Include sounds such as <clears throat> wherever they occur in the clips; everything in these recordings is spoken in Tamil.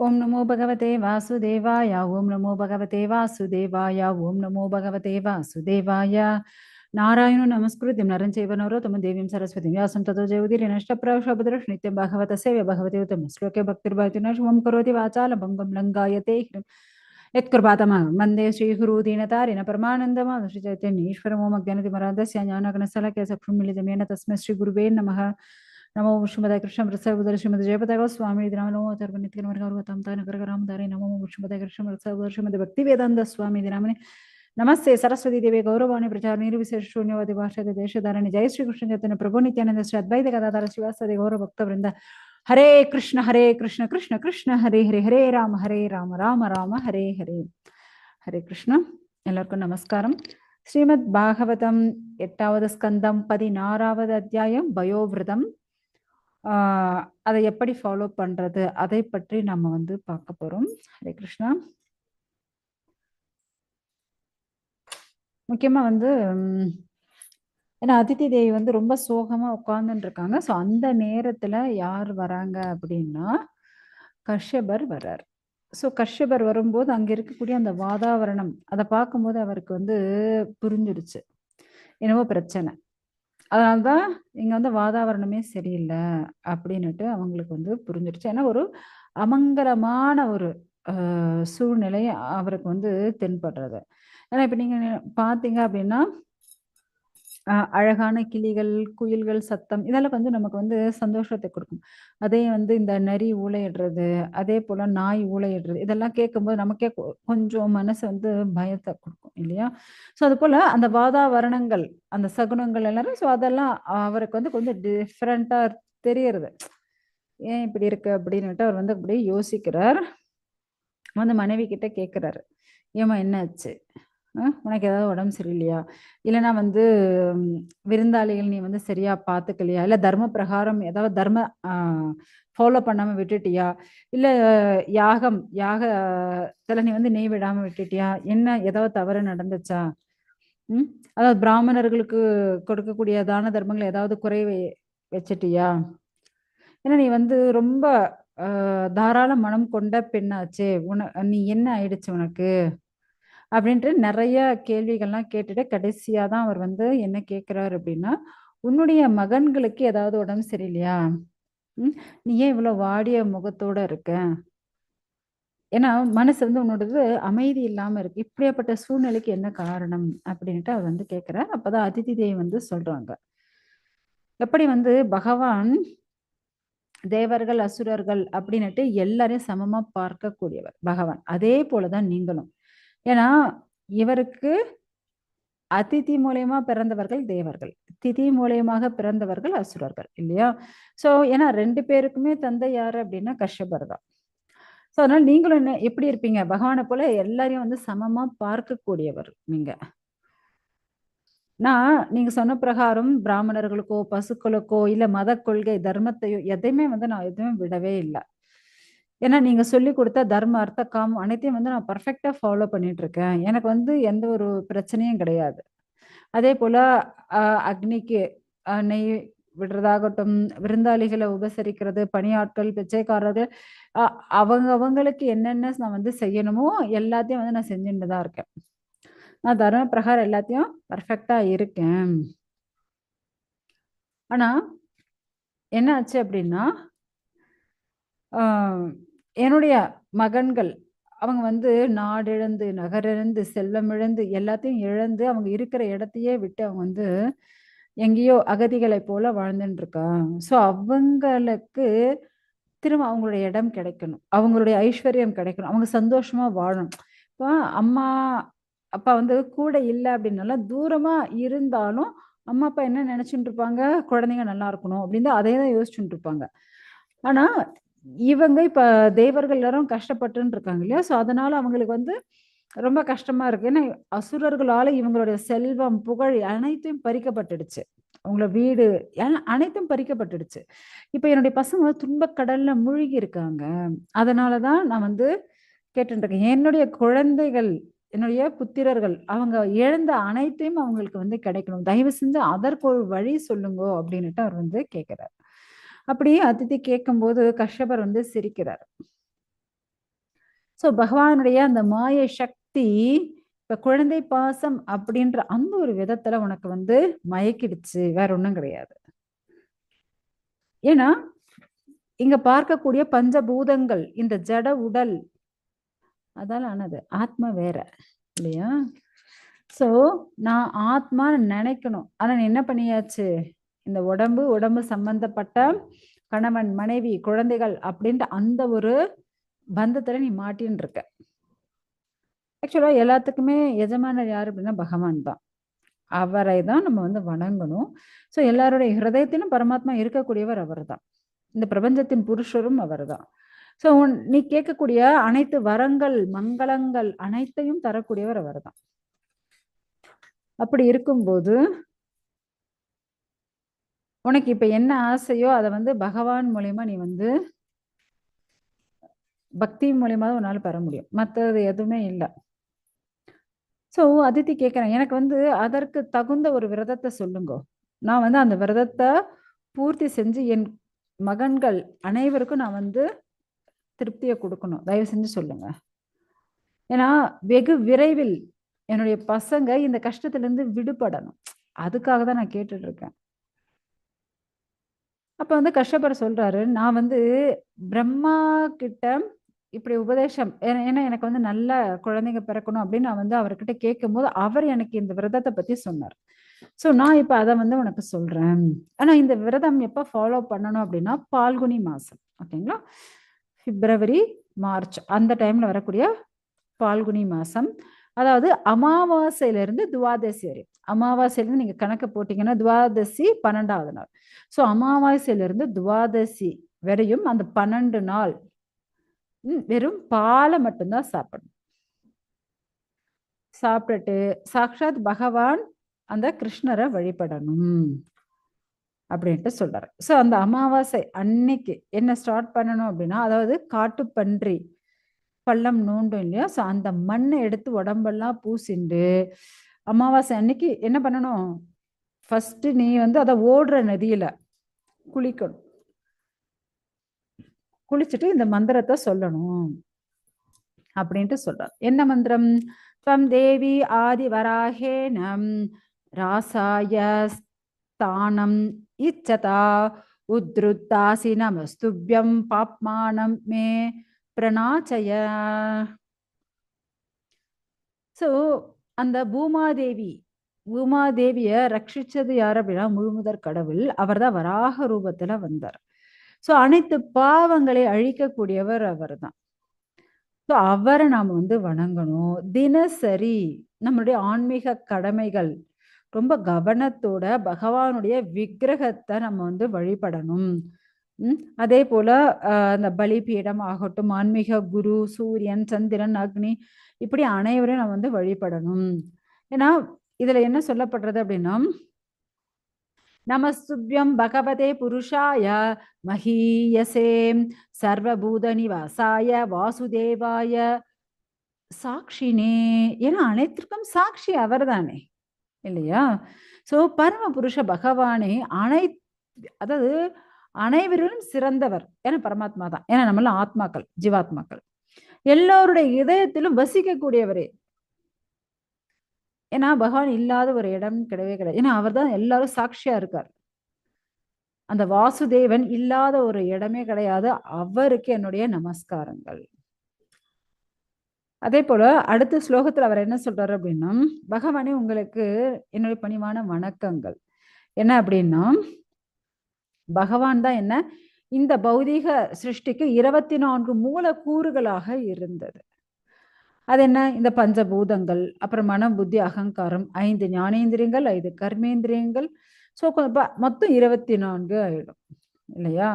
ओम नमो भगवते वासुदेवाय, ओम नमो भगवते वासुदेवाय, ओम नमो भगवते वासुदेवाय। नारायण नमस्कृति नरं चवनोरोम देवी सरस्वती व्यास तथोजयुदीर नष्ट प्रभद्रश नि भगवत सेव्य भगवते उत्तम। श्लोक भक्तिर्भवती नोम करोति वाचाल भंगम लंगाते यत्कृपात मंदे श्रीगुरुदीनतारिण परमानंदमाश्रीचैतन्यश्वर ओम ज्ञानतिमरांद ज्ञानगण सल के सक्षुमिलित तस्म श्रीगुरव नम। నమో విష్ణుపద కృష్ణ ప్రసాద బుధ శ్రీమతి జయపదగ స్వామి దినామో తర్వనిత్తికర మరగ తమతాయ నగరగ రామధారి నమో విష్ణుపద కృష్ణ ప్రసాద బుధ శ్రీమతి భక్తి వేదాంత స్వామి దినామని ನಮಸ್ತೆ ಸರಸ್ವತಿ ದೇವಿ ಗೌರವಾಣಿ ಪ್ರಚಾರ ನಿರ್ವಿಶೇಷ ಶೂನ್ಯವಾದಿ ಭಾಷೆಗೆ ದೇಶಧಾರಣಿ ಜಯ ಶ್ರೀ ಕೃಷ್ಣ ಚೈತನ್ಯ ಪ್ರಭು ನಿತ್ಯಾನಂದ ಶ್ರೀ ಅದ್ವೈತ ಕದಾಧಾರ ಶಿವಾಸ್ತದೆ ಗೌರವ ಭಕ್ತವೃಂದ ಹರೇ ಕೃಷ್ಣ ಹರೇ ಕೃಷ್ಣ ಕೃಷ್ಣ ಕೃಷ್ಣ ಹರೇ ಹರೇ ಹರೇ ರಾಮ ಹರೇ ರಾಮ ರಾಮ ರಾಮ ಹರೇ ಹರೇ ಹರೇ ಕೃಷ್ಣ ಎಲ್ಲರಿಗೂ நமஸ்காரம் ஸ்ரீமத் பாகவதம் எட்டாவது ஸ்கந்தம் பதினாறாவது அத்தியாயம் பயோவிரதம் அதை எப்படி ஃபாலோ பண்றது? அதை பற்றி நம்ம வந்து பார்க்க போறோம். ஹரே கிருஷ்ணா. முக்கியமா வந்து ஏன்னா அதித்தி தேவி வந்து ரொம்ப சோகமா உட்கார்ந்துட்டு இருக்காங்க ஸோ அந்த நேரத்துல யார் வராங்க அப்படின்னா கஷ்யபர் வர்றார். ஸோ கஷ்யபர் வரும்போது அங்க இருக்கக்கூடிய அந்த வாதாவரணம் அதை பார்க்கும்போது அவருக்கு வந்து புரிஞ்சிடுச்சு என்னவோ பிரச்சனை. அதனால்தான் இங்க வந்து வாதாவரணமே சரியில்லை அப்படின்னுட்டு அவங்களுக்கு வந்து புரிஞ்சிடுச்சு ஏன்னா ஒரு அமங்கலமான ஒரு சூழ்நிலை அவருக்கு வந்து தென்படுறது. ஏன்னா இப்ப நீங்க பாத்தீங்க அப்படின்னா அழகான கிளிகள் குயில்கள் சத்தம் இதெல்லாம் வந்து நமக்கு வந்து சந்தோஷத்தை கொடுக்கும். அதே வந்து இந்த நரி ஊழையிடுறது அதே போல நாய் ஊழையிடுறது இதெல்லாம் கேட்கும்போது நமக்கே கொ- கொஞ்சம் மனசு வந்து பயத்தை கொடுக்கும் இல்லையா? ஸோ அது போல அந்த வாதாவரணங்கள் அந்த சகுனங்கள் எல்லாரும் ஸோ அதெல்லாம் அவருக்கு வந்து கொஞ்சம் டிஃப்ரெண்டா தெரியறது. ஏன் இப்படி இருக்கு அப்படின்னுட்டு அவர் வந்து அப்படியே யோசிக்கிறார். வந்து மனைவி கிட்ட கேட்குறாரு. ஏம்மா என்னாச்சு? உனக்கு ஏதாவது உடம்பு சரியில்லையா? இல்லைன்னா வந்து விருந்தாளிகள் நீ வந்து சரியா பார்த்துக்கலையா இல்லை தர்ம பிரகாரம் ஏதாவது தர்ம ஃபாலோ பண்ணாமல் விட்டுட்டியா? இல்லை யாகம் யாகத்தில் நீ வந்து நெய் விடாம விட்டுட்டியா? என்ன ஏதாவது தவறு நடந்துச்சா? ம் அதாவது பிராமணர்களுக்கு கொடுக்கக்கூடிய தான தர்மங்கள் ஏதாவது குறை வச்சிட்டியா? ஏன்னா நீ வந்து ரொம்ப தாராள மனம் கொண்ட பெண்ணாச்சே. உன நீ என்ன ஆயிடுச்சு உனக்கு? அப்படின்ட்டு நிறைய கேள்விகள்லாம் கேட்டுட்டு கடைசியா தான் அவர் வந்து என்ன கேட்கிறாரு அப்படின்னா உன்னுடைய மகன்களுக்கு ஏதாவது உடம்பு சரியில்லையா? நீ ஏன் இவ்வளோ வாடிய முகத்தோட இருக்க? ஏன்னா மனசு வந்து உன்னோடது அமைதி இல்லாமல் இருக்கு. இப்படியாப்பட்ட சூழ்நிலைக்கு என்ன காரணம் அப்படின்ட்டு அவர் வந்து கேட்குற அப்போதான் அதிதி தேவி வந்து சொல்றாங்க. எப்படி வந்து பகவான் தேவர்கள் அசுரர்கள் அப்படின்னுட்டு எல்லாரையும் சமமாக பார்க்கக்கூடியவர் பகவான். அதே போலதான் நீங்களும். ஏன்னா இவருக்கு அதிதி மூலியமா பிறந்தவர்கள் தேவர்கள். திதி மூலியமாக பிறந்தவர்கள் அசுரர்கள் இல்லையா? சோ ஏன்னா ரெண்டு பேருக்குமே தந்தை யாரு அப்படின்னா கஷ்யபர் தான். சோ அதனால நீங்களும் என்ன எப்படி இருப்பீங்க? பகவானை போல எல்லாரையும் வந்து சமமா பார்க்கக்கூடியவர் நீங்க. நான் நீங்க சொன்ன பிரகாரம் பிராமணர்களுக்கோ பசுக்களுக்கோ இல்ல மத கொள்கை தர்மத்தையோ எதையுமே வந்து நான் எதுவுமே விடவே இல்லை. ஏன்னா நீங்க சொல்லி கொடுத்த தர்ம அர்த்த காமம் அனைத்தையும் வந்து நான் பர்ஃபெக்டா ஃபாலோ பண்ணிட்டு இருக்கேன் எனக்கு வந்து எந்த ஒரு பிரச்சனையும் கிடையாது. அதே போல அக்னிக்கு நெய் விடுறதாகட்டும் விருந்தாளிகளை உபசரிக்கிறது பணியாட்கள் பிச்சைக்காரர்கள் அவங்க அவங்களுக்கு என்னென்ன நான் வந்து செய்யணுமோ எல்லாத்தையும் வந்து நான் செஞ்சுட்டு தான் இருக்கேன். நான் தர்ம பிரகாரம் எல்லாத்தையும் பர்ஃபெக்டா இருக்கேன். ஆனா என்ன ஆச்சு அப்படின்னா என்னுடைய மகன்கள் அவங்க வந்து நாடிழந்து நகரிழந்து செல்வம் இழந்து எல்லாத்தையும் இழந்து அவங்க இருக்கிற இடத்தையே விட்டு அவங்க வந்து எங்கேயோ அகதிகளை போல வாழ்ந்துட்டு இருக்காங்க ஸோ அவங்களுக்கு திரும்ப அவங்களுடைய இடம் கிடைக்கணும். அவங்களுடைய ஐஸ்வர்யம் கிடைக்கணும். அவங்க சந்தோஷமா வாழணும். இப்போ அம்மா அப்பா வந்து கூட இல்லை அப்படின்னால தூரமா இருந்தாலும் அம்மா அப்பா என்ன நினைச்சுட்டு இருப்பாங்க குழந்தைங்க நல்லா இருக்கணும் அப்படின்னு அதே தான் யோசிச்சுட்டு இருப்பாங்க ஆனா இவங்க இப்ப தேவர்கள் எல்லாரும் கஷ்டப்பட்டுன்னு இருக்காங்க இல்லையா? சோ அதனால அவங்களுக்கு வந்து ரொம்ப கஷ்டமா இருக்கு. ஏன்னா அசுரர்களால இவங்களுடைய செல்வம் புகழ் அனைத்தையும் பறிக்கப்பட்டுடுச்சு. அவங்கள வீடு அனைத்தும் பறிக்கப்பட்டுடுச்சு. இப்ப என்னுடைய பசங்க வந்து துன்பக் மூழ்கி இருக்காங்க. அதனாலதான் நான் வந்து கேட்டுருக்கேன் என்னுடைய குழந்தைகள் என்னுடைய புத்திரர்கள் அவங்க இழந்த அனைத்தையும் அவங்களுக்கு வந்து கிடைக்கணும். தயவு செஞ்சு அதற்கு ஒரு வழி சொல்லுங்க அப்படின்னுட்டு அவர் வந்து கேட்கிறார் அப்படியே அதித்தி கேட்கும்போது கஷ்யபர் வந்து சிரிக்கிறார். ஸோ பகவானுடைய அந்த மாய சக்தி இப்ப குழந்தை பாசம் அப்படின்ற அந்த ஒரு விதத்துல உனக்கு வந்து மயக்கிடுச்சு வேற ஒண்ணும் கிடையாது. ஏன்னா இங்க பார்க்கக்கூடிய பஞ்சபூதங்கள் இந்த ஜட உடல் அதால ஆனது ஆத்மா வேற இல்லையா? சோ நான் ஆத்மா நினைக்கணும். ஆனா நீ என்ன பண்ணியாச்சு? இந்த உடம்பு உடம்பு சம்பந்தப்பட்ட கணவன் மனைவி குழந்தைகள் அப்படின்ற அந்த ஒரு பந்தத்துல நீ மாட்டின்னு இருக்க ஆக்சுவலா எல்லாத்துக்குமே எஜமானர் யார் அப்படின்னா பகவான் தான். அவரை தான் நம்ம வந்து வணங்கணும். ஸோ எல்லாருடைய ஹிருதயத்திலும் பரமாத்மா இருக்கக்கூடியவர் அவர் தான். இந்த பிரபஞ்சத்தின் புருஷரும் அவர் தான். ஸோ நீ கேட்கக்கூடிய அனைத்து வரங்கள் மங்களங்கள் அனைத்தையும் தரக்கூடியவர் அவர் தான். அப்படி இருக்கும்போது உனக்கு இப்ப என்ன ஆசையோ அதை வந்து பகவான் மூலியமா நீ வந்து பக்தி மூலியமா தான் உன்னால பெற முடியும். மற்றது எதுவுமே இல்லை. ஸோ அதித்தி கேட்குறேன் எனக்கு வந்து அதற்கு தகுந்த ஒரு விரதத்தை சொல்லுங்க. நான் வந்து அந்த விரதத்தை பூர்த்தி செஞ்சு என் மகன்கள் அனைவருக்கும் நான் வந்து திருப்தியை கொடுக்கணும். தயவு செஞ்சு சொல்லுங்க. ஏன்னா வெகு விரைவில் என்னுடைய பசங்க இந்த கஷ்டத்துல இருந்து விடுபடணும். அதுக்காக தான் நான் கேட்டுட்டு இருக்கேன். அப்போ வந்து கஷ்டப்பட சொல்றாரு. நான் வந்து பிரம்மா கிட்ட இப்படி உபதேசம் ஏன்னா ஏன்னா எனக்கு வந்து நல்ல குழந்தைங்க பிறக்கணும் அப்படின்னு நான் வந்து அவர்கிட்ட கேட்கும் போது அவர் எனக்கு இந்த விரதத்தை பத்தி சொன்னார். ஸோ நான் இப்போ அதை வந்து உனக்கு சொல்றேன். ஆனா இந்த விரதம் எப்போ ஃபாலோ பண்ணணும் அப்படின்னா பால்குனி மாசம் ஓகேங்களா? பிப்ரவரி மார்ச் அந்த டைம்ல வரக்கூடிய பால்குனி மாசம். அதாவது அமாவாசையிலேருந்து துவாதசி வரை. அமாவாசையிலிருந்து நீங்க கணக்கு போட்டீங்கன்னா துவாதசி பன்னெண்டாவது நாள். ஸோ அமாவாசையில இருந்து துவாதசி வரையும் அந்த பன்னெண்டு நாள் வெறும் பாலை மட்டும்தான் சாப்பிடணும். சாப்பிட்டுட்டு சாக்ஷாத் பகவான் அந்த கிருஷ்ணரை வழிபடணும் அப்படின்ட்டு சொல்றாரு. ஸோ அந்த அமாவாசை அன்னைக்கு என்ன ஸ்டார்ட் பண்ணணும் அப்படின்னா அதாவது காட்டுப்பன்றி பள்ளம் நோண்டும் இல்லையா? ஸோ அந்த மண்ணை எடுத்து உடம்பெல்லாம் பூசிண்டு அமாவாசை அன்னைக்கு என்ன பண்ணணும்? ஃபர்ஸ்ட் நீ வந்து அதை ஓடுற நதியில குளிக்கணும். குளிச்சுட்டு இந்த மந்திரத்தை சொல்லணும் அப்படின்ட்டு சொல்றார். என்ன மந்திரம்? துவம் தேவி ஆதி வராகேனம் ராசாய ஸ்தானம் இச்சதா உத்ருத்தாசி நமஸ்துபியம் பாப்மானம் மே பிரணாச்சய. ஸோ அந்த பூமாதேவி பூமாதேவிய ரட்சிச்சது யார் அப்படின்னா முழுமுதற் கடவுள். அவர்தான் வராக ரூபத்துல வந்தார். ஸோ அனைத்து பாவங்களை அழிக்கக்கூடியவர் அவர் தான் ஸோ அவரை நாம் வந்து வணங்கணும். தினசரி நம்மளுடைய ஆன்மீக கடமைகள் ரொம்ப கவனத்தோட பகவானுடைய விக்கிரகத்தை நம்ம வந்து வழிபடணும். அதே போல அந்த பலிபீடம் ஆகட்டும் ஆன்மீக குரு சூரியன் சந்திரன் அக்னி இப்படி அனைவரையும் நம்ம வந்து வழிபடணும். ஏன்னா இதுல என்ன சொல்லப்படுறது அப்படின்னா நமஸ்துபியம் பகவதே புருஷாய மகீயசே சர்வபூத நிவாசாய வாசுதேவாய சாட்சினே. ஏன்னா அனைத்திற்கும் சாட்சி அவர்தானே இல்லையா? சோ பரம புருஷ பகவானே அனை அதாவது அனைவரிலும் சிறந்தவர். ஏன்னா பரமாத்மா தான். ஏன்னா நம்மள ஆத்மாக்கள் ஜீவாத்மாக்கள். எல்லோருடைய இதயத்திலும் வசிக்கக்கூடியவரே. ஏன்னா பகவான் இல்லாத ஒரு இடம் கிடையவே கிடையாது. ஏன்னா அவர் தான் எல்லாரும் சாட்சியா இருக்கார். அந்த வாசுதேவன் இல்லாத ஒரு இடமே கிடையாது. அவருக்கு என்னுடைய நமஸ்காரங்கள். அதே போல அடுத்த ஸ்லோகத்துல அவர் என்ன சொல்றாரு அப்படின்னா பகவானே உங்களுக்கு என்னுடைய பணிவான வணக்கங்கள். என்ன அப்படின்னா பகவான் தான் என்ன இந்த பௌதீக சிருஷ்டிக்கு இருபத்தி நான்கு மூலக்கூறுகளாக இருந்தது. அது என்ன? இந்த பஞ்சபூதங்கள் அப்புறம் மனம் புத்தி அகங்காரம் ஐந்து ஞானேந்திரியங்கள் ஐந்து கர்மேந்திரியங்கள். ஸோ மொத்தம் இருபத்தி நான்கு ஆயிடும் இல்லையா?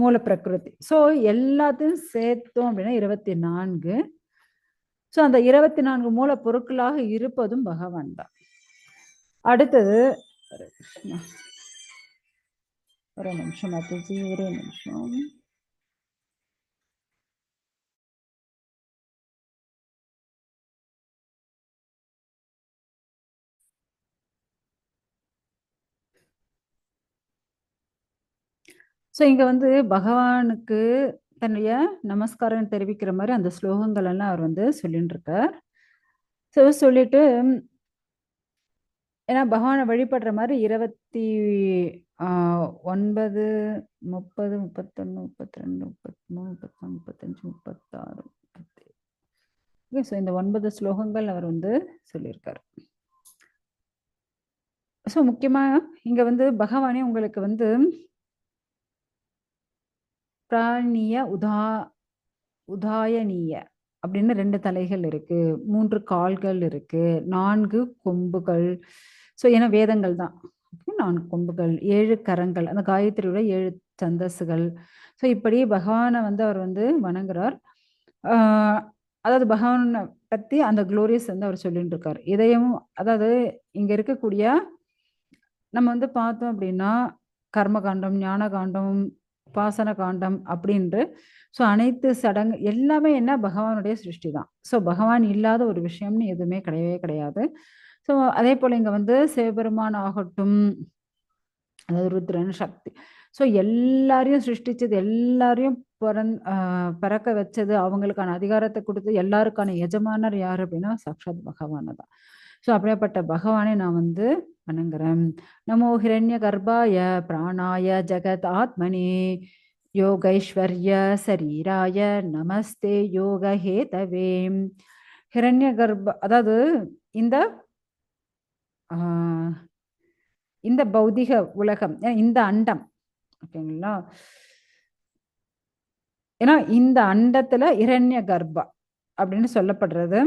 மூல பிரகிருதி. ஸோ எல்லாத்தையும் சேர்த்தோம் அப்படின்னா இருபத்தி நான்கு ஸோ அந்த இருபத்தி நான்கு மூல பொருட்களாக இருப்பதும் பகவான் தான். அடுத்தது ஒரு நிமிஷம் மாதாஜி ஒரு நிமிஷம். ஸோ இங்க வந்து பகவானுக்கு தன்னுடைய நமஸ்காரம் தெரிவிக்கிற மாதிரி அந்த ஸ்லோகங்கள் எல்லாம் அவர் வந்து சொல்லிட்டு இருக்கார் ஸோ சொல்லிட்டு ஏன்னா பகவானை வழிபடுற மாதிரி இருபத்தி ஒன்பது முப்பது முப்பத்தொன்று முப்பத்தி ரெண்டு முப்பத்தி மூணு முப்பத்தி முப்பத்தஞ்சு முப்பத்தாறு முப்பத்தி ஓகே ஸோ இந்த ஒன்பது ஸ்லோகங்கள் அவர் வந்து சொல்லியிருக்கார். ஸோ முக்கியமாக இங்கே வந்து பகவானே உங்களுக்கு வந்து பிராணிய உதா உதாயனீய அப்படின்னு ரெண்டு தலைகள் இருக்கு மூன்று கால்கள் இருக்கு நான்கு கொம்புகள். ஸோ ஏன்னா வேதங்கள் தான். நான் நான்கு கொம்புகள் ஏழு கரங்கள் அந்த காயத்ரியோட ஏழு சந்தஸ்கள் ஸோ இப்படி பகவானை வந்து அவர் வந்து வணங்குறார். அதாவது பகவானை பத்தி அந்த குளோரியஸ் வந்து அவர் சொல்லிட்டு இருக்கார். இதையும் அதாவது இங்க இருக்கக்கூடிய நம்ம வந்து பார்த்தோம் அப்படின்னா கர்மகாண்டம் ஞானகாண்டம் உபாசன காண்டம் அப்படின்று ஸோ அனைத்து சடங்கு எல்லாமே என்ன? பகவானுடைய சிருஷ்டி தான் ஸோ பகவான் இல்லாத ஒரு விஷயம்னு எதுவுமே கிடையவே கிடையாது. ஸோ அதே போல் இங்கே வந்து சிவபெருமான் ஆகட்டும் அதாவது ருத்ரன் சக்தி. ஸோ எல்லாரையும் சிருஷ்டிச்சது எல்லாரையும் பிறந் பிறக்க வச்சது அவங்களுக்கான அதிகாரத்தை கொடுத்து எல்லாருக்கான எஜமானர் யார் அப்படின்னா சாக்ஷாத் பகவான தான். ஸோ அப்படியேப்பட்ட பகவானை நான் வந்து வணங்குறேன். நமோ ஹிரண்ய கர்ப்பாய பிராணாய ஜெகத் ஆத்மனே யோகைஸ்வர்ய சரீராய நமஸ்தே யோக ஹேதவே ஹிரண்ய கர்ப்ப அதாவது இந்த இந்த பௌதிக உலகம் ஏன்னா இந்த அண்டம் ஓகேங்களா? ஏன்னா இந்த அண்டத்துல இரண்ய கர்ப்பா அப்படின்னு சொல்லப்படுறது.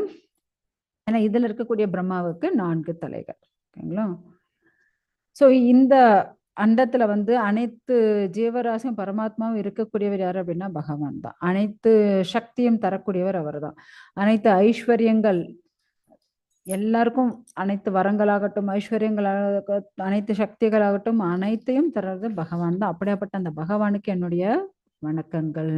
ஏன்னா இதுல இருக்கக்கூடிய பிரம்மாவுக்கு நான்கு தலைகள் ஓகேங்களா? ஸோ இந்த அண்டத்துல வந்து அனைத்து ஜீவராசியும் பரமாத்மாவும் இருக்கக்கூடியவர் யார் அப்படின்னா பகவான் தான். அனைத்து சக்தியும் தரக்கூடியவர் அவர்தான். அனைத்து ஐஸ்வர்யங்கள் எல்லாருக்கும் அனைத்து வரங்களாகட்டும் ஐஸ்வர்யங்களாக அனைத்து சக்திகளாகட்டும் அனைத்தையும் தர்றது பகவான் தான். அப்படியாப்பட்ட அந்த பகவானுக்கு என்னுடைய வணக்கங்கள்.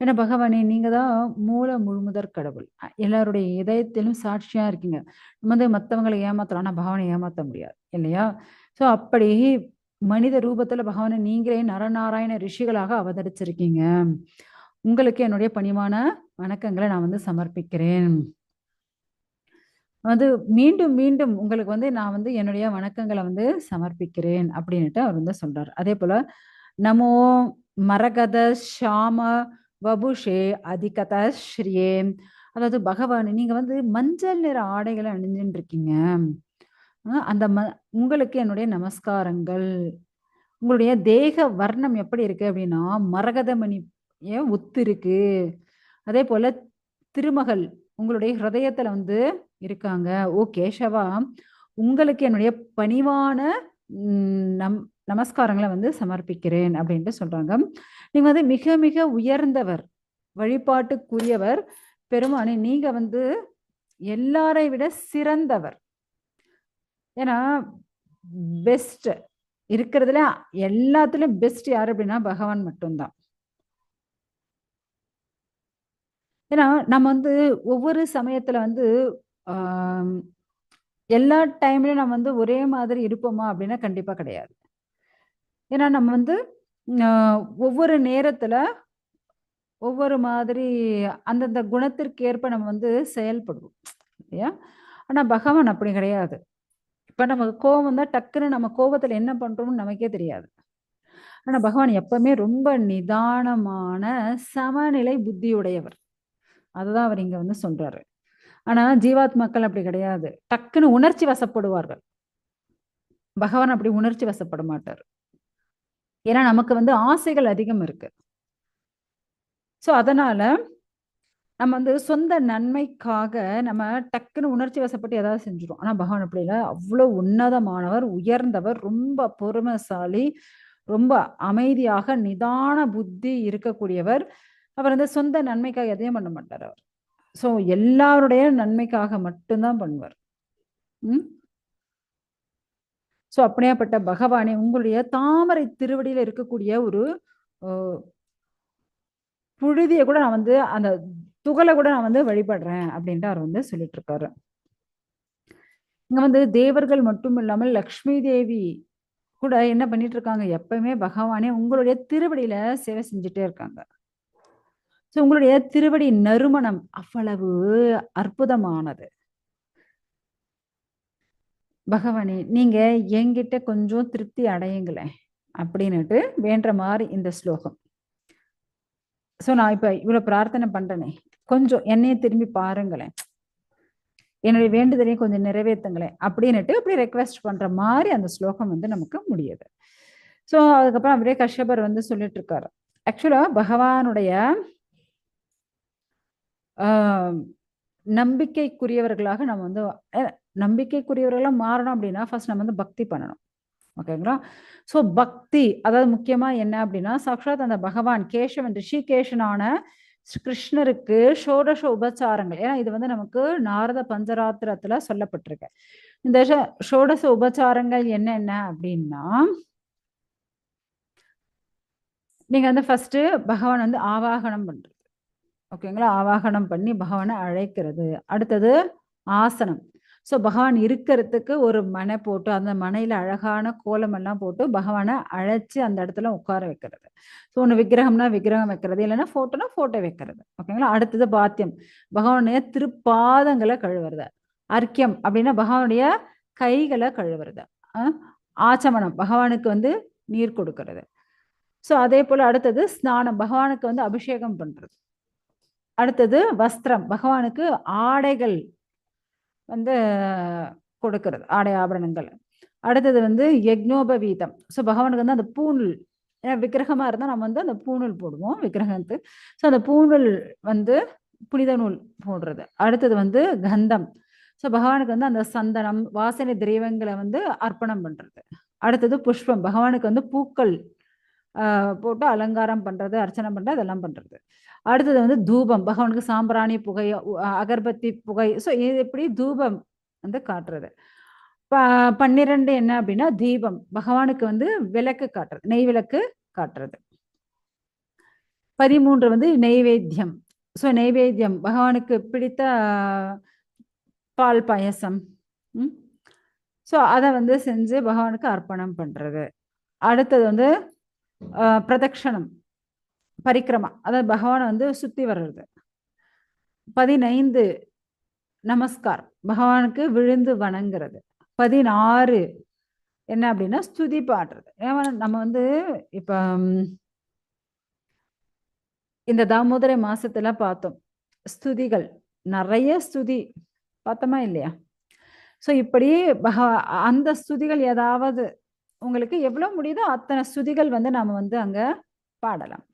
ஏன்னா பகவானே நீங்க தான் மூல முழுமுதற் கடவுள். எல்லாருடைய இதயத்திலும் சாட்சியா இருக்கீங்க. நம்ம வந்து மற்றவங்களை ஏமாத்தலாம் ஆனா பகவானை ஏமாற்ற முடியாது இல்லையா? ஸோ அப்படி மனித ரூபத்துல பகவானை நீங்களே நரநாராயண ரிஷிகளாக அவதரிச்சிருக்கீங்க. உங்களுக்கு என்னுடைய பணிவான வணக்கங்களை நான் வந்து சமர்ப்பிக்கிறேன். வந்து மீண்டும் மீண்டும் உங்களுக்கு வந்து நான் வந்து என்னுடைய வணக்கங்களை வந்து சமர்ப்பிக்கிறேன் அப்படின்ட்டு அவர் வந்து சொல்றார். அதே போல நமோ மரகத ஷாம வபுஷே அதிகத ஸ்ரீயே. அதாவது பகவான் நீங்க வந்து மஞ்சள் நிற ஆடைகளை அணிஞ்சுட்டு இருக்கீங்க. அந்த ம உங்களுக்கு என்னுடைய நமஸ்காரங்கள் உங்களுடைய தேக வர்ணம் எப்படி இருக்கு அப்படின்னா மரகதமணி ஏன் ஒத்து இருக்கு. அதே போல திருமகள் உங்களுடைய ஹிரதயத்துல வந்து இருக்காங்க. ஓ கேஷவா உங்களுக்கு என்னுடைய பணிவான நம் நமஸ்காரங்களை வந்து சமர்ப்பிக்கிறேன் அப்படின்ட்டு சொல்றாங்க. நீங்க வந்து மிக மிக உயர்ந்தவர் வழிபாட்டுக்குரியவர் பெருமானே நீங்க வந்து எல்லாரை விட சிறந்தவர். ஏன்னா பெஸ்ட் இருக்கிறதுல எல்லாத்துலயும் பெஸ்ட் யார் அப்படின்னா பகவான் மட்டும்தான். ஏன்னா நம்ம வந்து ஒவ்வொரு சமயத்துல வந்து எல்லா டைம்லயும் நம்ம வந்து ஒரே மாதிரி இருப்போமா அப்படின்னா கண்டிப்பா கிடையாது. ஏன்னா நம்ம வந்து ஒவ்வொரு நேரத்துல ஒவ்வொரு மாதிரி அந்தந்த குணத்திற்கேற்ப நம்ம வந்து செயல்படுவோம் இல்லையா? ஆனா பகவான் அப்படி கிடையாது. இப்ப நமக்கு கோபம் தான் டக்குன்னு நம்ம கோபத்துல என்ன பண்றோம்னு நமக்கே தெரியாது. ஆனா பகவான் எப்பவுமே ரொம்ப நிதானமான சமநிலை புத்தியுடையவர். அதுதான் அவர் இங்க வந்து சொல்றாரு. ஆனா ஜீவாத்மாக்கள் அப்படி கிடையாது. டக்குன்னு உணர்ச்சி வசப்படுவார்கள். பகவான் அப்படி உணர்ச்சி வசப்பட மாட்டார். ஏன்னா நமக்கு வந்து ஆசைகள் அதிகம் இருக்கு. சோ அதனால நம்ம வந்து சொந்த நன்மைக்காக நம்ம டக்குன்னு உணர்ச்சி வசப்பட்டு ஏதாவது செஞ்சிடும் ஆனா பகவான் அப்படி இல்லை. அவ்வளவு உன்னதமானவர் உயர்ந்தவர் ரொம்ப பொறுமைசாலி ரொம்ப அமைதியாக நிதான புத்தி இருக்கக்கூடியவர். அவர் வந்து சொந்த நன்மைக்காக எதையும் பண்ண மாட்டார் அவர். ஸோ எல்லாருடைய நன்மைக்காக மட்டும்தான் பண்ணுவார். ம்? ஸோ அப்படியாப்பட்ட பகவானே உங்களுடைய தாமரை திருவடியில இருக்கக்கூடிய ஒரு புழுதியை கூட நான் வந்து அந்த துகளை கூட நான் வந்து வழிபடுறேன் அப்படின்ட்டு அவர் வந்து சொல்லிட்டு இருக்காரு இங்க வந்து தேவர்கள் மட்டும் இல்லாமல் லக்ஷ்மி தேவி கூட என்ன பண்ணிட்டு இருக்காங்க எப்பவுமே பகவானே உங்களுடைய திருவடியில சேவை செஞ்சுட்டே இருக்காங்க. ஸோ உங்களுடைய திருவடி நறுமணம் அவ்வளவு அற்புதமானது. பகவானே நீங்க என்கிட்ட கொஞ்சம் திருப்தி அடையுங்களேன் அப்படின்னுட்டு வேண்ட மாதிரி இந்த ஸ்லோகம். ஸோ நான் இப்ப இவ்வளவு பிரார்த்தனை பண்றேனே. கொஞ்சம் என்னைய திரும்பி பாருங்களேன். என்னுடைய வேண்டுதலையும் கொஞ்சம் நிறைவேற்றுங்களேன் அப்படின்னுட்டு அப்படி ரெக்வெஸ்ட் பண்ற மாதிரி அந்த ஸ்லோகம் வந்து நமக்கு முடியுது. ஸோ அதுக்கப்புறம் அப்படியே கஷ்யபர் வந்து சொல்லிட்டு இருக்காரு. ஆக்சுவலா பகவானுடைய நம்பிக்கைக்குரியவர்களாக நம்ம வந்து நம்பிக்கைக்குரியவர்களாக மாறணும் அப்படின்னா ஃபர்ஸ்ட் நம்ம வந்து பக்தி பண்ணணும். ஓகேங்களா ஸோ பக்தி அதாவது முக்கியமாக என்ன அப்படின்னா சாக்ஷாத் அந்த பகவான் கேசவன் ரிஷிகேஷனான கிருஷ்ணருக்கு ஷோடச உபச்சாரங்கள். ஏன்னா இது வந்து நமக்கு நாரத பஞ்சராத்திரத்துல சொல்லப்பட்டிருக்கு. இந்த ஷோடச உபச்சாரங்கள் என்னென்ன அப்படின்னா நீங்க வந்து ஃபர்ஸ்ட் பகவான் வந்து ஆவாகனம் பண்றது. ஓகேங்களா? ஆவாகனம் பண்ணி பகவானை அழைக்கிறது. அடுத்தது ஆசனம். ஸோ பகவான் இருக்கிறதுக்கு ஒரு மனை போட்டு அந்த மனையில அழகான கோலம் எல்லாம் போட்டு பகவானை அழைச்சி அந்த இடத்துல உட்கார வைக்கிறது. ஸோ ஒன்று விக்கிரகம்னா விக்கிரகம் வைக்கிறது. இல்லைன்னா ஃபோட்டோனா ஃபோட்டோ வைக்கிறது. ஓகேங்களா? அடுத்தது பாத்தியம். பகவானுடைய திருப்பாதங்களை கழுவுறது. அர்க்கியம் அப்படின்னா பகவானுடைய கைகளை கழுவுறது. ஆச்சமணம் ஆச்சமனம். பகவானுக்கு வந்து நீர் கொடுக்கறது. ஸோ அதே போல அடுத்தது ஸ்நானம். பகவானுக்கு வந்து அபிஷேகம் பண்றது. அடுத்தது வஸ்திரம். பகவானுக்கு ஆடைகள் வந்து கொடுக்கறது ஆடை ஆபரணங்கள். அடுத்தது வந்து யக்னோபவீதம் ஸோ பகவானுக்கு வந்து அந்த பூணூல் ஏன்னா விக்கிரகமாக இருந்தால் நம்ம வந்து அந்த பூநூல் போடுவோம் விக்கிரகத்து ஸோ அந்த பூணூல் வந்து புனித நூல் போடுறது. அடுத்தது வந்து கந்தம். ஸோ பகவானுக்கு வந்து அந்த சந்தனம் வாசனை தெய்வங்களை வந்து அர்ப்பணம் பண்ணுறது அடுத்தது புஷ்பம். பகவானுக்கு வந்து பூக்கள் போட்டு அலங்காரம் பண்ணுறது அர்ச்சனை பண்ணுறது அதெல்லாம் பண்ணுறது அடுத்தது வந்து தூபம். பகவானுக்கு சாம்பிராணி புகை அகர்பத்தி புகை. ஸோ இது எப்படி தூபம் வந்து காட்டுறது? ப பன்னிரெண்டு என்ன அப்படின்னா தீபம். பகவானுக்கு வந்து விளக்கு காட்டுறது நெய் விளக்கு காட்டுறது. பதிமூன்று வந்து நெய்வேத்தியம். ஸோ நெய்வேத்தியம். பகவானுக்கு பிடித்த பால் பாயசம். ம்? ஸோ அதை வந்து செஞ்சு பகவானுக்கு அர்ப்பணம் பண்ணுறது அடுத்தது வந்து பிரதட்சணம். பிரதக்ஷணம் பரிக்கிரமா. அதாவது பகவானை வந்து சுத்தி வர்றது. பதினைந்து நமஸ்கார் பகவானுக்கு விழுந்து வணங்குறது. பதினாறு என்ன அப்படின்னா ஸ்துதி பாடுறது. ஏன்னா நம்ம வந்து இப்ப இந்த தாமோதரை மாசத்துல பார்த்தோம். ஸ்துதிகள். நிறைய ஸ்துதி. பார்த்தோமா இல்லையா? ஸோ இப்படி பக அந்த ஸ்துதிகள் ஏதாவது உங்களுக்கு எவ்வளவு முடியுதோ அத்தனை ஸ்துதிகள் வந்து நாம வந்து அங்க பாடலாம்.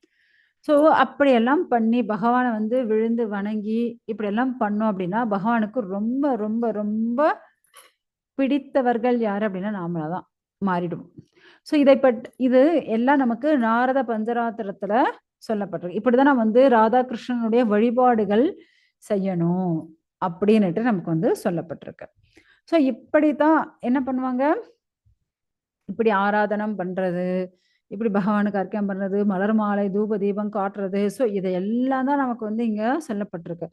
ஸோ அப்படியெல்லாம் பண்ணி பகவானை வந்து விழுந்து வணங்கி இப்படியெல்லாம் பண்ணோம் அப்படின்னா பகவானுக்கு ரொம்ப ரொம்ப ரொம்ப பிடித்தவர்கள் யார் அப்படின்னா நாமளா தான் மாறிடுவோம். ஸோ இதை பட் இது எல்லாம் நமக்கு நாரத பஞ்சராத்திரத்துல சொல்லப்பட்டிருக்கு. இப்படிதான் நம்ம வந்து ராதாகிருஷ்ணனுடைய வழிபாடுகள் செய்யணும் அப்படின்னுட்டு நமக்கு வந்து சொல்லப்பட்டிருக்கு. ஸோ இப்படித்தான் என்ன பண்ணுவாங்க? இப்படி ஆராதனம் பண்றது இப்படி பகவானுக்கு அர்க்கம் பண்றது மலர் மாலை தூப தீபம் காட்டுறது ஸோ இதையெல்லாம் தான் நமக்கு வந்து இங்க சொல்லப்பட்டிருக்கு.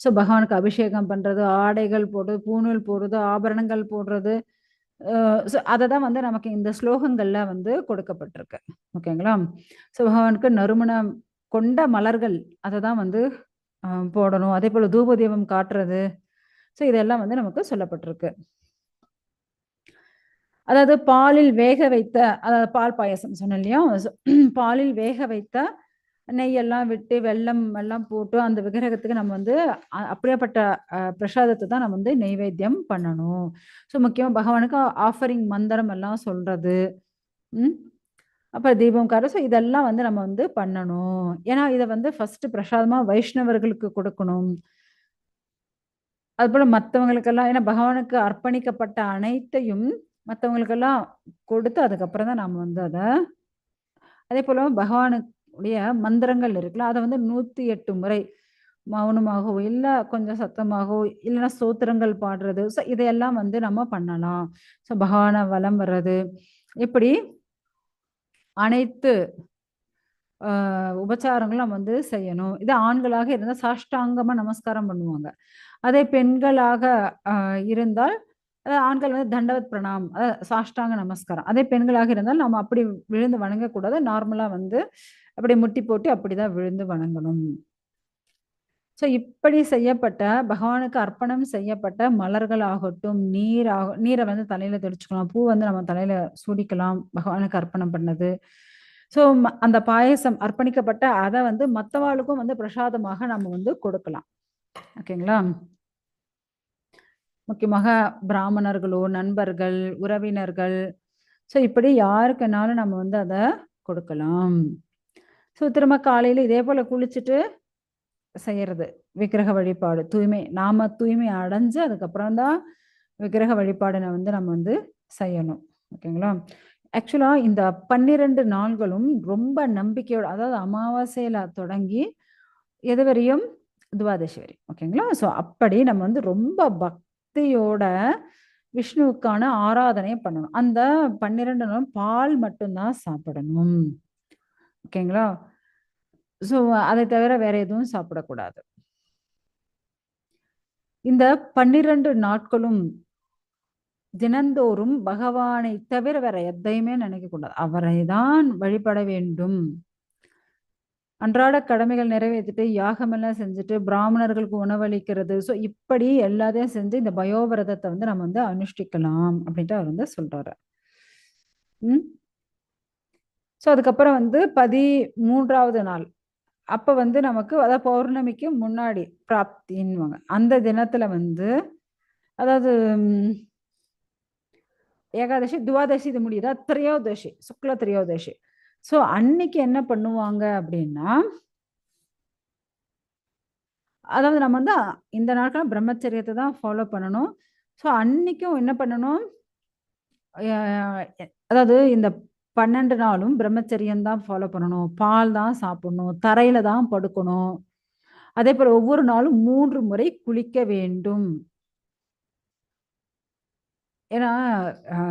ஸோ பகவானுக்கு அபிஷேகம் பண்றது ஆடைகள் போடுறது பூணூல் போடுறது ஆபரணங்கள் போடுறது ஸோ அதை தான் வந்து நமக்கு இந்த ஸ்லோகங்கள்ல வந்து கொடுக்கப்பட்டிருக்கு. ஓகேங்களா? ஸோ பகவானுக்கு நறுமணம் கொண்ட மலர்கள் அதை தான் வந்து போடணும். அதே போல தூப தீபம் காட்டுறது. ஸோ இதெல்லாம் வந்து நமக்கு சொல்லப்பட்டிருக்கு. அதாவது பாலில் வேக வைத்த அதாவது பால் பாயசம் சொன்னோம் இல்லையா? <clears throat> பாலில் வேக வைத்த நெய்யெல்லாம் விட்டு வெல்லம் எல்லாம் போட்டு அந்த விக்கிரகத்துக்கு நம்ம வந்து அப்படியேப்பட்ட பிரசாதத்தை தான் நம்ம வந்து நெய்வேத்தியம் பண்ணணும். ஸோ முக்கியமாக பகவானுக்கு ஆஃபரிங் மந்திரம் எல்லாம் சொல்றது. ம்? தீபம் கார ஸோ இதெல்லாம் வந்து நம்ம வந்து பண்ணணும். ஏன்னா இதை வந்து ஃபர்ஸ்ட் பிரசாதமாக வைஷ்ணவர்களுக்கு கொடுக்கணும். அதுபோல் மற்றவங்களுக்கெல்லாம் ஏன்னா பகவானுக்கு அர்ப்பணிக்கப்பட்ட அனைத்தையும் மற்றவங்களுக்கெல்லாம் கொடுத்து அதுக்கப்புறம் தான் நாம் வந்து அதை அதே போல் பகவானுடைய மந்திரங்கள் இருக்குல்ல அதை வந்து நூற்றி எட்டு முறை மௌனமாகவோ இல்லை கொஞ்சம் சத்தமாகவோ இல்லைன்னா சோத்திரங்கள் பாடுறது ஸோ இதையெல்லாம் வந்து நம்ம பண்ணலாம். ஸோ பகவானை வலம் வர்றது இப்படி அனைத்து உபச்சாரங்களும் வந்து செய்யணும். இது ஆண்களாக இருந்தால் சாஷ்டாங்கமாக நமஸ்காரம் பண்ணுவாங்க. அதே பெண்களாக இருந்தால் ஆண்கள் வந்து தண்டவத் பிரணாம் சாஷ்டாங்க நமஸ்காரம். அதே பெண்களாக இருந்தால் நம்ம அப்படி விழுந்து வணங்கக்கூடாது. நார்மலாக வந்து அப்படி முட்டி போட்டு அப்படிதான் விழுந்து வணங்கணும். ஸோ இப்படி செய்யப்பட்ட பகவானுக்கு அர்ப்பணம் செய்யப்பட்ட மலர்கள் ஆகட்டும் நீர் ஆக நீரை வந்து தலையில தெளிச்சுக்கலாம். பூ வந்து நம்ம தலையில சூடிக்கலாம் பகவானுக்கு அர்ப்பணம் பண்ணது. ஸோ அந்த பாயசம் அர்ப்பணிக்கப்பட்ட அதை வந்து மற்றவாளுக்கும் வந்து பிரசாதமாக நம்ம வந்து கொடுக்கலாம். ஓகேங்களா? முக்கியமாக பிராமணர்களோ நண்பர்கள் உறவினர்கள். ஸோ இப்படி யாருக்குனாலும் நம்ம வந்து அதை கொடுக்கலாம். ஸோ திரும்ப காலையில் இதே போல் குளிச்சுட்டு செய்யறது. விக்கிரக வழிபாடு தூய்மை நாம தூய்மை அடைஞ்சு அதுக்கப்புறம் தான் விக்கிரக வழிபாடினை வந்து நம்ம வந்து செய்யணும். ஓகேங்களா? ஆக்சுவலாக இந்த பன்னிரண்டு நாள்களும் ரொம்ப நம்பிக்கையோட அதாவது அமாவாசையில் தொடங்கி எது வரையும் துவாதசி வரையும் ஓகேங்களா? ஸோ அப்படி நம்ம வந்து ரொம்ப பக்தியோட விஷ்ணுவுக்கான ஆராதனை பண்ணணும். அந்த பன்னிரெண்டு நாளும் பால் மட்டும்தான் சாப்பிடணும். ஓகேங்களா? ஸோ அதை தவிர வேற எதுவும் சாப்பிடக்கூடாது. இந்த பன்னிரண்டு நாட்களும் தினந்தோறும் பகவானை தவிர வேற எதையுமே நினைக்க கூடாது அவரை தான் வழிபட வேண்டும். அன்றாட கடமைகள் நிறைவேற்றிட்டு யாகமெல்லாம் செஞ்சுட்டு பிராமணர்களுக்கு உணவளிக்கிறது. ஸோ இப்படி எல்லாத்தையும் செஞ்சு இந்த பயோவிரதத்தை வந்து நம்ம வந்து அனுஷ்டிக்கலாம் அப்படின்ட்டு அவர் வந்து சொல்றாரு. ம்? ஸோ அதுக்கப்புறம் வந்து பதி மூன்றாவது நாள். அப்போ வந்து நமக்கு அதாவது பௌர்ணமிக்கு முன்னாடி பிராப்தின்வாங்க அந்த தினத்துல வந்து அதாவது ஏகாதசி துவாதசி இது முடியுதா? திரையோதசி சுக்ல திரையோதசி. ஸோ அன்னைக்கு என்ன பண்ணுவாங்க அப்படின்னா அதாவது நம்ம வந்து இந்த நாட்கள் பிரம்மச்சரியத்தை தான் ஃபாலோ பண்ணணும். ஸோ அன்னைக்கும் என்ன பண்ணணும்? அதாவது இந்த பன்னெண்டு நாளும் பிரம்மச்சரியம் தான் ஃபாலோ பண்ணணும். பால் தான் சாப்பிடணும். தரையில தான் படுக்கணும். அதே போல ஒவ்வொரு நாளும் மூன்று முறை குளிக்க வேண்டும். ஏன்னா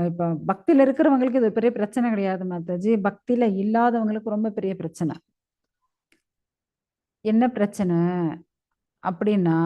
இப்ப பக்தியில இருக்கிறவங்களுக்கு இது பெரிய பிரச்சனை கிடையாது மாதாஜி. பக்தியில இல்லாதவங்களுக்கு ரொம்ப பெரிய பிரச்சனை. என்ன பிரச்சனை? அப்படின்னா